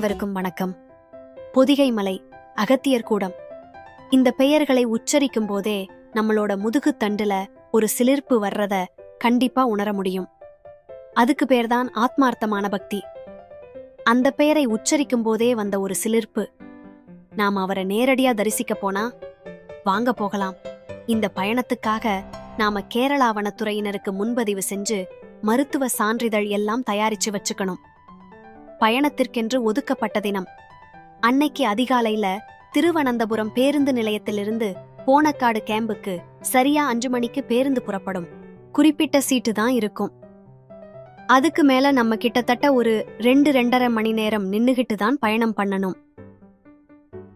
அனைவருக்கும் வணக்கம். பொதிகை மலை அகத்தியர் கூடம். இந்த பெயர்களை உச்சரிக்கும் போதே நம்மளோட முதுகு தண்டுல ஒரு சிலிர்ப்பு வர்றத கண்டிப்பா உணர முடியும். அதுக்கு பேர்தான் ஆத்மார்த்தமான பக்தி. அந்த பெயரை உச்சரிக்கும் போதே வந்த ஒரு சிலிர்ப்பு. நாம் அவரை நேரடியா தரிசிக்க போனா வாங்க போகலாம். இந்த பயணத்துக்காக நாம கேரளா வனத்துறையினருக்கு முன்பதிவு செஞ்சு மருத்துவ சான்றிதழ் எல்லாம் தயாரிச்சு வச்சுக்கணும். பயணத்திற்கென்று ஒதுக்கப்பட்ட தினம். அன்னைக்கு அதிகாலையில திருவனந்தபுரம் பேருந்து நிலையத்திலிருந்து போனக்காடு கேம்புக்கு சரியா அஞ்சு மணிக்கு பேருந்து புறப்படும். குறிப்பிட்ட சீட்டு தான் இருக்கும். அதுக்கு மேல நம்ம கிட்டத்தட்ட ஒரு ரெண்டு ரெண்டரை மணி நேரம் நின்னுகிட்டு தான் பயணம் பண்ணணும்.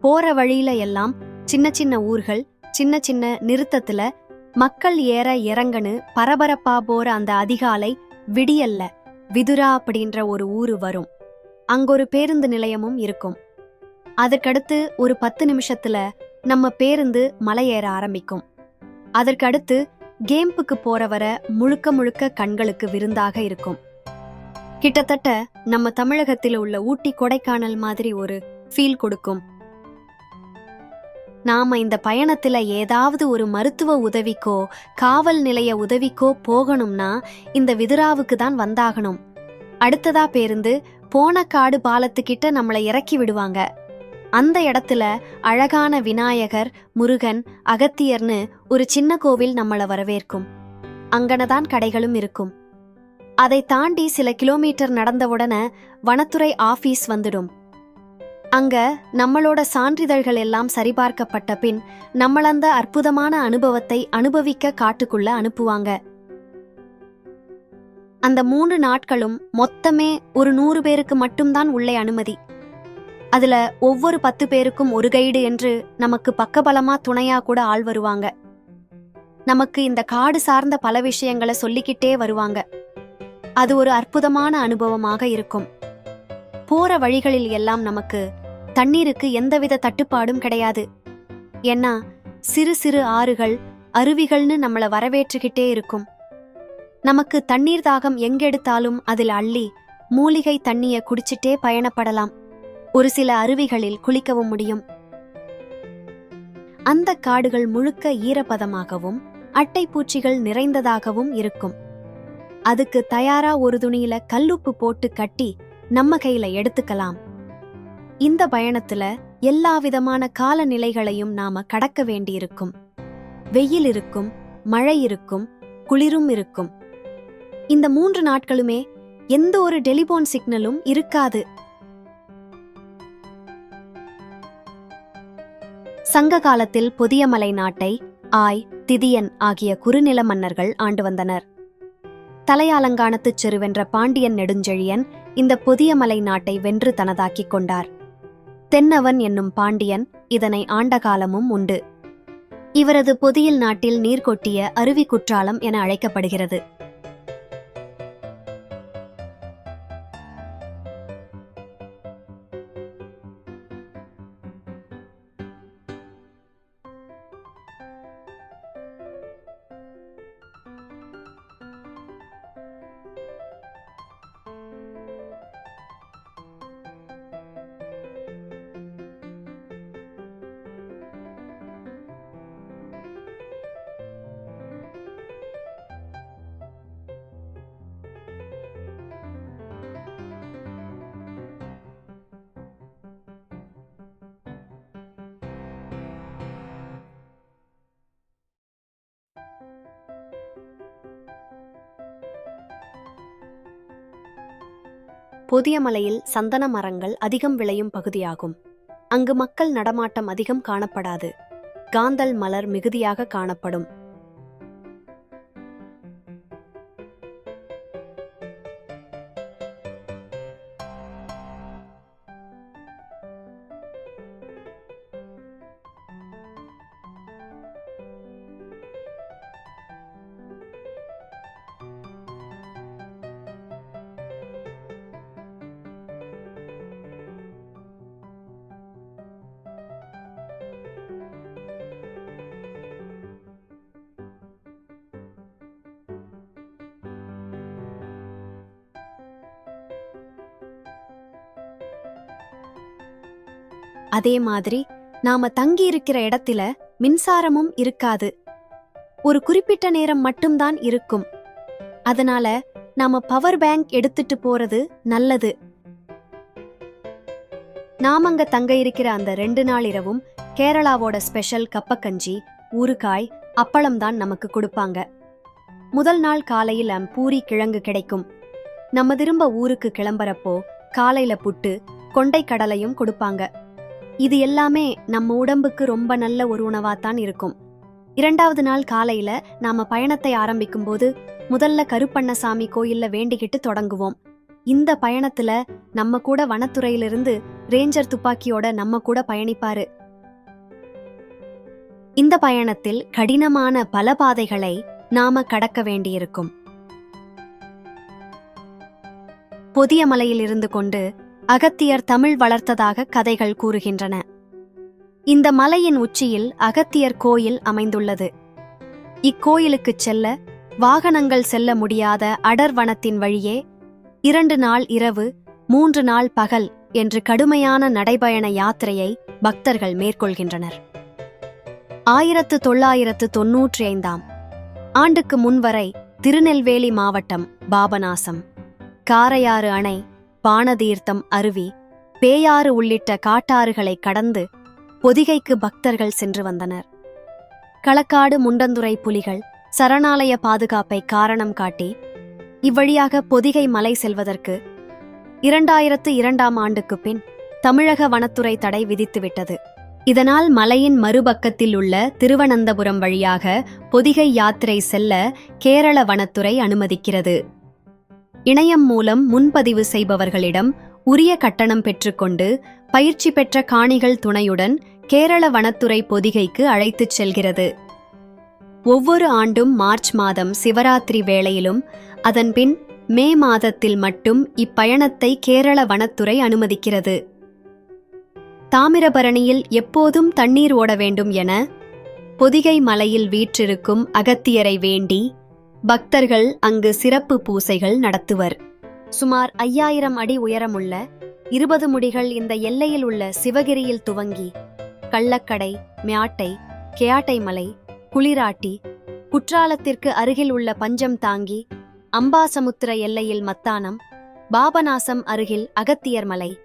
போற வழியில எல்லாம் சின்ன சின்ன ஊர்கள் சின்ன சின்ன நிறுத்தத்துல மக்கள் ஏற இறங்கன்னு பரபரப்பா போற அந்த அதிகாலை விடியல்ல விதுரா அப்படின்ற ஒரு ஊரு வரும். அங்கொரு பேருந்து நிலையமும் இருக்கும். அதற்கடுத்து ஒரு பத்து நிமிஷத்துல நம்ம பேருந்து மலையேற ஆரம்பிக்கும். அதற்கடுத்து கேம்புக்கு போறவர முழுக்க முழுக்க கண்களுக்கு விருந்தாக இருக்கும். கிட்டத்தட்ட நம்ம தமிழகத்தில் உள்ள ஊட்டி கொடைக்கானல் மாதிரி ஒரு ஃபீல் கொடுக்கும். நாம இந்த பயணத்துல ஏதாவது ஒரு மருத்துவ உதவிக்கோ காவல் நிலைய உதவிக்கோ போகணும்னா இந்த விதுராவுக்கு தான் வந்தாகணும். அடுத்ததா பேருந்து போனக்காடு பாலத்துக்கிட்ட நம்மளை இறக்கி விடுவாங்க. அந்த இடத்துல அழகான விநாயகர் முருகன் அகத்தியர்னு ஒரு சின்ன கோவில் நம்மளை வரவேற்கும். அங்கனதான் கடைகளும் இருக்கும். அதை தாண்டி சில கிலோமீட்டர் நடந்தவுடனே வனத்துறை ஆபீஸ் வந்துடும். அங்க நம்மளோட சான்றிதழ்கள் எல்லாம் சரிபார்க்கப்பட்ட பின் நம்மளந்த அற்புதமான அனுபவத்தை அனுபவிக்க காட்டுக்குள்ள அனுப்புவாங்க. அந்த மூன்று நாட்களும் மொத்தமே ஒரு நூறு பேருக்கு மட்டும்தான் உள்ளே அனுமதி. அதுல ஒவ்வொரு பத்து பேருக்கும் ஒரு கைடு என்று நமக்கு பக்கபலமா துணையா கூட ஆள் வருவாங்க. நமக்கு இந்த காடு சார்ந்த பல விஷயங்களை சொல்லிக்கிட்டே வருவாங்க. அது ஒரு அற்புதமான அனுபவமாக இருக்கும். போற வழிகளில் எல்லாம் நமக்கு தண்ணீருக்கு எந்தவித தட்டுப்பாடும் கிடையாது. ஏன்னா சிறு சிறு ஆறுகள் அருவிகள்னு நம்மளை வரவேற்றுக்கிட்டே இருக்கும். நமக்கு தண்ணீர் தாகம் எங்கெடுத்தாலும் அதில் அள்ளி மூலிகை தண்ணிய குடிச்சிட்டே பயணப்படலாம். ஒரு சில அருவிகளில் குளிக்கவும் முடியும். அந்த காடுகள் முழுக்க ஈரப்பதமாகவும் அட்டைப்பூச்சிகள் நிறைந்ததாகவும் இருக்கும். அதுக்கு தயாரா ஒரு துணியில கல்லுப்பு போட்டு கட்டி நம்ம கையில எடுத்துக்கலாம். இந்த பயணத்துல எல்லா விதமான காலநிலைகளையும் நாம கடக்க வேண்டியிருக்கும். வெயில் இருக்கும் மழை இருக்கும் குளிரும் இருக்கும். இந்த மூன்று நாட்களுமே எந்த ஒரு டெலிபோன் சிக்னலும் இருக்காது. சங்க காலத்தில் புதியமலை நாட்டை ஆய் திதியன் ஆகிய குறுநில மன்னர்கள் ஆண்டு வந்தனர். தலையாலங்கானத்துச் செருவென்ற பாண்டியன் நெடுஞ்செழியன் இந்த புதியமலை நாட்டை வென்று தனதாக்கிக் கொண்டார். தென்னவன் என்னும் பாண்டியன் இதனை ஆண்ட காலமும் உண்டு. இவரது பொதியில் நாட்டில் நீர் கொட்டிய அருவி குற்றாலம் என அழைக்கப்படுகிறது. புதிய மலையில் சந்தன மரங்கள் அதிகம் விளையும் பகுதியாகும். அங்கு மக்கள் நடமாட்டம் அதிகம் காணப்படாது. காந்தல் மலர் மிகுதியாக காணப்படும். அதே மாதிரி நாம தங்கி இருக்கிற இடத்துல மின்சாரமும் இருக்காது. ஒரு குறிப்பிட்ட நேரம் மட்டும்தான் இருக்கும். அதனால நாம பவர் பேங்க் எடுத்துட்டு போறது நல்லது. நாம அங்க தங்க இருக்கிற அந்த ரெண்டு நாள் இரவும் கேரளாவோட ஸ்பெஷல் கப்பக்கஞ்சி ஊறுகாய் அப்பளம் தான் நமக்கு கொடுப்பாங்க. முதல் நாள் காலையில பூரி கிழங்கு கிடைக்கும். நம்ம திரும்ப ஊருக்கு கிளம்புறப்போ காலையில புட்டு கொண்டை கடலையும் கொடுப்பாங்க. இது எல்லாமே நம்ம உடம்புக்கு ரொம்ப நல்ல ஒரு உணவாத்தான் இருக்கும். இரண்டாவது நாள் காலையில நாம பயணத்தை ஆரம்பிக்கும் போது முதல்ல கருப்பண்ணசாமி கோயில்ல வேண்டிக்கிட்டு தொடங்குவோம். இந்த பயணத்துல நம்ம கூட வனத்துறையிலிருந்து ரேஞ்சர் துப்பாக்கியோட நம்ம கூட பயணிப்பாரு. இந்த பயணத்தில் கடினமான பல பாதைகளை நாம கடக்க வேண்டியிருக்கும். பொதிய மலையில் இருந்து கொண்டு அகத்தியர் தமிழ் வளர்த்ததாக கதைகள் கூறுகின்றன. இந்த மலையின் உச்சியில் அகத்தியர் கோயில் அமைந்துள்ளது. இக்கோயிலுக்குச் செல்ல வாகனங்கள் செல்ல முடியாத அடர்வனத்தின் வழியே இரண்டு நாள் இரவு மூன்று நாள் பகல் என்று கடுமையான நடைபயண யாத்திரையை பக்தர்கள் மேற்கொள்கின்றனர். ஆயிரத்து தொள்ளாயிரத்து தொன்னூற்றி ஐந்தாம் ஆண்டுக்கு முன்வரை திருநெல்வேலி மாவட்டம் பாபநாசம் காரையாறு அணை பானதீர்த்தம் அருவி பேயாறு உள்ளிட்ட காட்டாறுகளை கடந்து பொதிகைக்கு பக்தர்கள் சென்று வந்தனர். களக்காடு முண்டந்துறை புலிகள் சரணாலய பாதுகாப்பை காரணம் காட்டி இவ்வழியாக பொதிகை மலை செல்வதற்கு இரண்டாயிரத்து இரண்டாம் ஆண்டுக்கு பின் தமிழக வனத்துறை தடை விதித்துவிட்டது. இதனால் மலையின் மறுபக்கத்தில் உள்ள திருவனந்தபுரம் வழியாக பொதிகை யாத்திரை செல்ல கேரள வனத்துறை அனுமதிக்கிறது. இணையம் மூலம் முன்பதிவு செய்பவர்களிடம் உரிய கட்டணம் பெற்றுக்கொண்டு பயிற்சி பெற்ற காணிகள் துணையுடன் கேரள வனத்துறை பொதிகைக்கு அழைத்துச் செல்கிறது. ஒவ்வொரு ஆண்டும் மார்ச் மாதம் சிவராத்திரி வேளையிலும் அதன்பின் மே மாதத்தில் மட்டும் இப்பயணத்தை கேரள வனத்துறை அனுமதிக்கிறது. தாமிரபரணியில் எப்போதும் தண்ணீர் ஓட வேண்டும் என பொதிகை மலையில் வீற்றிருக்கும் அகத்தியரை வேண்டி பக்தர்கள் அங்கு சிறப்பு பூசைகள் நடத்துவர். சுமார் ஐயாயிரம் அடி உயரமுள்ள இருபது முடிகள் இந்த எல்லையில் உள்ள சிவகிரியில் துவங்கி கள்ளக்கடை மியாட்டை கேயாட்டை மலை குளிராட்டி குற்றாலத்திற்கு அருகில் உள்ள பஞ்சம் தாங்கி அம்பாசமுத்திர எல்லையில் மத்தானம் பாபநாசம் அருகில் அகத்தியர் மலை.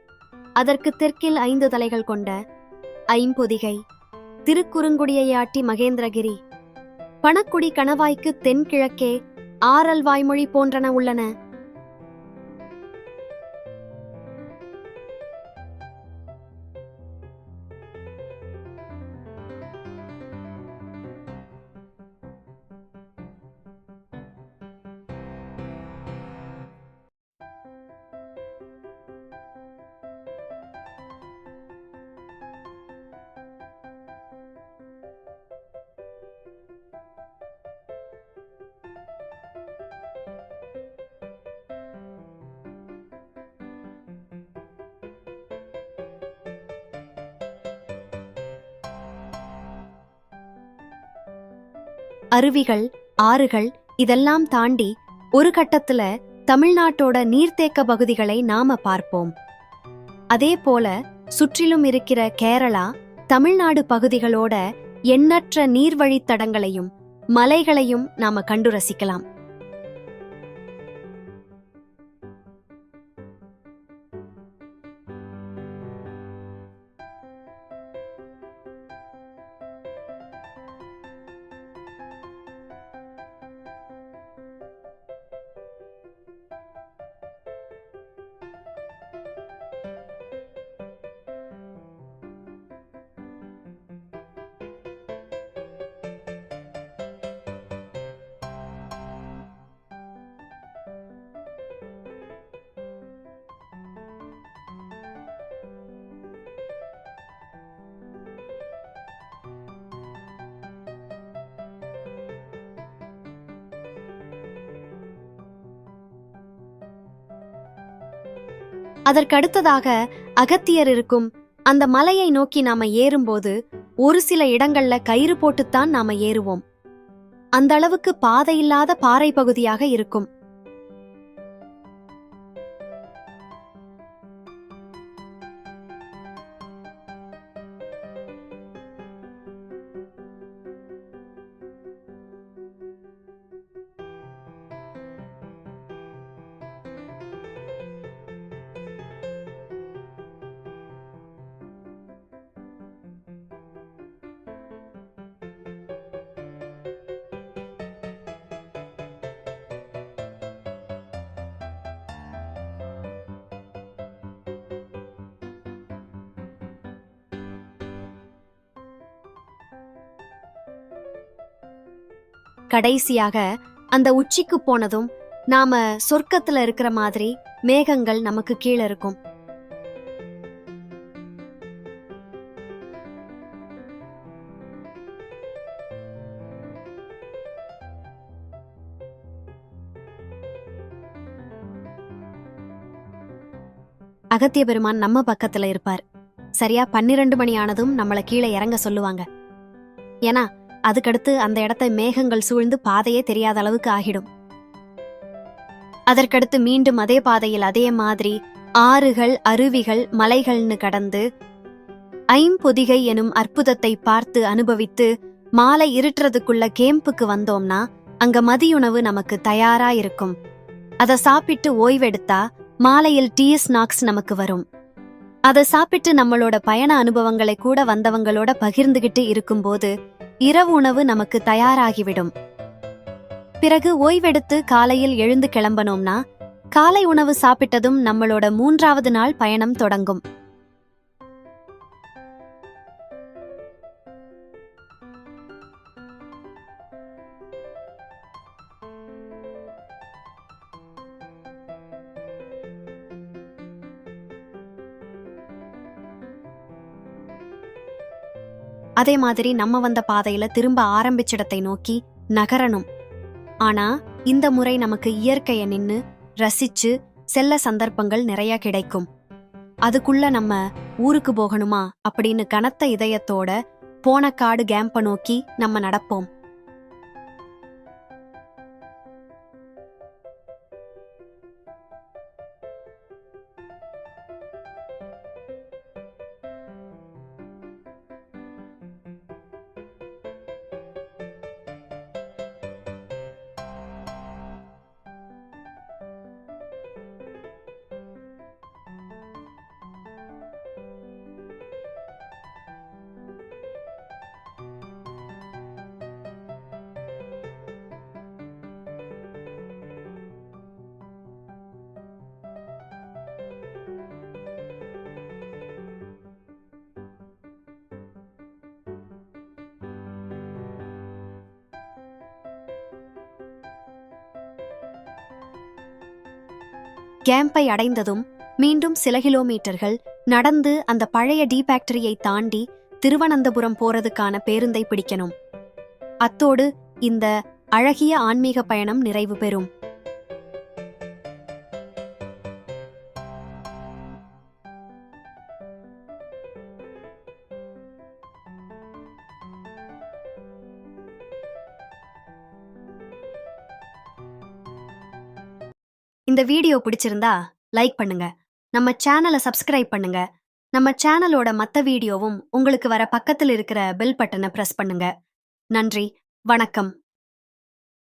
அதற்கு தெற்கில் ஐந்து தலைகள் கொண்ட ஐம்பொதிகை திருக்குறுங்குடியையாட்டி மகேந்திரகிரி பணக்குடி கணவாய்க்கு தென்கிழக்கே ஆரல் வாய்மொழி போன்றன உள்ளன. அருவிகள் ஆறுகள் இதெல்லாம் தாண்டி ஒரு கட்டத்துல தமிழ்நாட்டோட நீர்த்தேக்க பகுதிகளை நாம பார்ப்போம். அதே போல சுற்றிலும் இருக்கிற கேரளா தமிழ்நாடு பகுதிகளோட எண்ணற்ற நீர்வழித்தடங்களையும் மலைகளையும் நாம கண்டு ரசிக்கலாம் அதற்கடுத்ததாக அகத்தியர் இருக்கும். அந்த மலையை நோக்கி நாம ஏறும்போது ஒரு சில இடங்கள்ல கயிறு போட்டுத்தான் நாம ஏறுவோம். அந்த அளவுக்கு பாதை இல்லாத பாறை பகுதியாக இருக்கும். கடைசியாக அந்த உச்சிக்கு போனதும் நாம சொர்க்கத்துல இருக்கிற மாதிரி மேகங்கள் நமக்கு கீழே இருக்கும். அகத்திய பெருமான் நம்ம பக்கத்துல இருப்பார். சரியா பன்னிரண்டு மணி ஆனதும் நம்மள கீழே இறங்க சொல்லுவாங்க. ஏன்னா அதுக்கடுத்து அந்த இடத்தை மேகங்கள் சூழ்ந்து பாதையே தெரியாத அளவுக்கு ஆகிடும். அதற்கடுத்து மீண்டும் அதே பாதையில் அதே மாதிரி ஆறுகள் அருவிகள் மலைகள்னு கடந்து ஐம்பொதிகை எனும் அற்புதத்தை பார்த்து அனுபவித்து மாலை இருட்டுறதுக்குள்ள கேம்புக்கு வந்தோம்னா அங்க மதியுணவு நமக்கு தயாரா இருக்கும். அதை சாப்பிட்டு ஓய்வெடுத்தா மாலையில் டீ ஸ்நாக்ஸ் நமக்கு வரும். அதை சாப்பிட்டு நம்மளோட பயண அனுபவங்களை கூட வந்தவங்களோட பகிர்ந்துகிட்டு இருக்கும்போது இரவு உணவு நமக்கு தயாராகிவிடும். பிறகு ஓய்வெடுத்து காலையில் எழுந்து கிளம்பனோம்னா காலை உணவு சாப்பிட்டதும் நம்மளோட மூன்றாவது நாள் பயணம் தொடங்கும். அதே மாதிரி நம்ம வந்த பாதையில திரும்ப ஆரம்பிச்சிடத்தை நோக்கி நகரணும். ஆனா இந்த முறை நமக்கு இயற்கையை நின்னு ரசிச்சு செல்ல சந்தர்ப்பங்கள் நிறைய கிடைக்கும். அதுக்குள்ள நம்ம ஊருக்கு போகணுமா அப்படின்னு கனத்த இதயத்தோட போன காடு கேம்ப நோக்கி நம்ம நடப்போம். கேம்பை அடைந்ததும் மீண்டும் சில கிலோமீட்டர்கள் நடந்து அந்த பழைய டீ ஃபேக்டரியை தாண்டி திருவனந்தபுரம் போறதுக்கான பேருந்தை பிடிக்கணும். அத்தோடு இந்த அழகிய ஆன்மீக பயணம் நிறைவு பெறும். இந்த வீடியோ பிடிச்சிருந்தா லைக் பண்ணுங்க. நம்ம சேனலை சப்ஸ்கிரைப் பண்ணுங்க. நம்ம சேனலோட மத்த வீடியோவும் உங்களுக்கு வர பக்கத்தில் இருக்கிற பெல் பட்டனை பிரஸ் பண்ணுங்க. நன்றி. வணக்கம்.